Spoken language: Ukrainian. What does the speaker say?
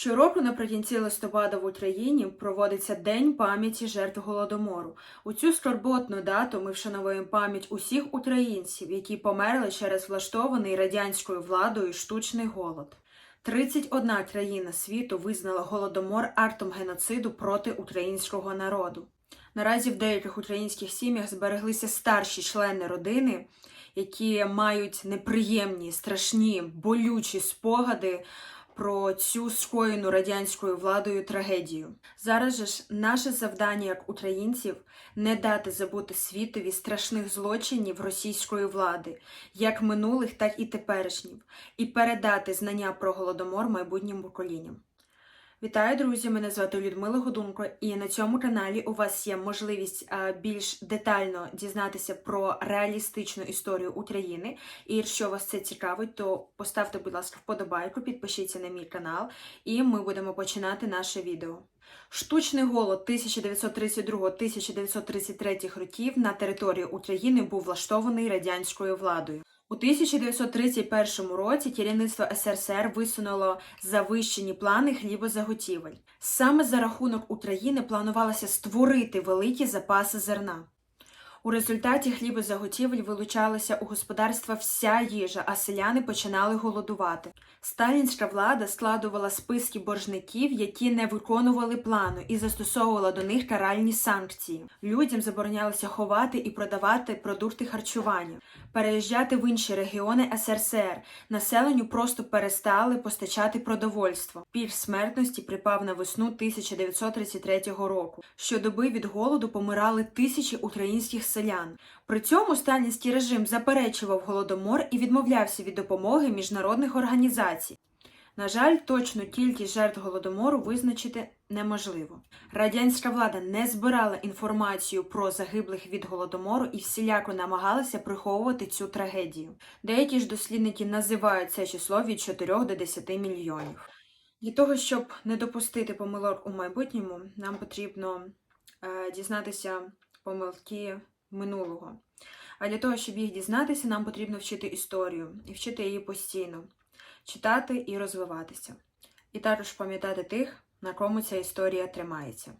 Щороку наприкінці листопада в Україні проводиться День пам'яті жертв голодомору. У цю скорботну дату ми вшановуємо пам'ять усіх українців, які померли через влаштований радянською владою штучний голод. 31 країна світу визнала голодомор актом геноциду проти українського народу. Наразі в деяких українських сім'ях збереглися старші члени родини, які мають неприємні, страшні, болючі спогади про цю скоєну радянською владою трагедію. Зараз же ж наше завдання як українців не дати забути світові страшних злочинів російської влади, як минулих, так і теперішніх, і передати знання про голодомор майбутнім поколінням. Вітаю, друзі! Мене звати Людмила Годунко, і на цьому каналі у вас є можливість більш детально дізнатися про реалістичну історію України. І якщо вас це цікавить, то поставте, будь ласка, вподобайку, підпишіться на мій канал, і ми будемо починати наше відео. Штучний голод 1932-1933 років на території України був влаштований радянською владою. У 1931 році керівництво СРСР висунуло завищені плани хлібозаготівель. Саме за рахунок України планувалося створити великі запаси зерна. У результаті хлібозаготівель вилучалася у господарства вся їжа, а селяни починали голодувати. Сталінська влада складувала списки боржників, які не виконували плану, і застосовувала до них каральні санкції. Людям заборонялося ховати і продавати продукти харчування, переїжджати в інші регіони СРСР. Населенню просто перестали постачати продовольство. Пір смертності припав на весну 1933 року. Щодоби від голоду помирали тисячі українських селян. При цьому сталінський режим заперечував голодомор і відмовлявся від допомоги міжнародних організацій. На жаль, точну кількість жертв голодомору визначити неможливо. Радянська влада не збирала інформацію про загиблих від голодомору і всіляко намагалася приховувати цю трагедію. Деякі ж дослідники називають це число від 4 до 10 мільйонів. Для того, щоб не допустити помилок у майбутньому, нам потрібно е, дізнатися помилки минулого. А для того, щоб їх дізнатися, нам потрібно вчити історію і вчити її постійно, читати і розвиватися. І також пам'ятати тих, на кому ця історія тримається.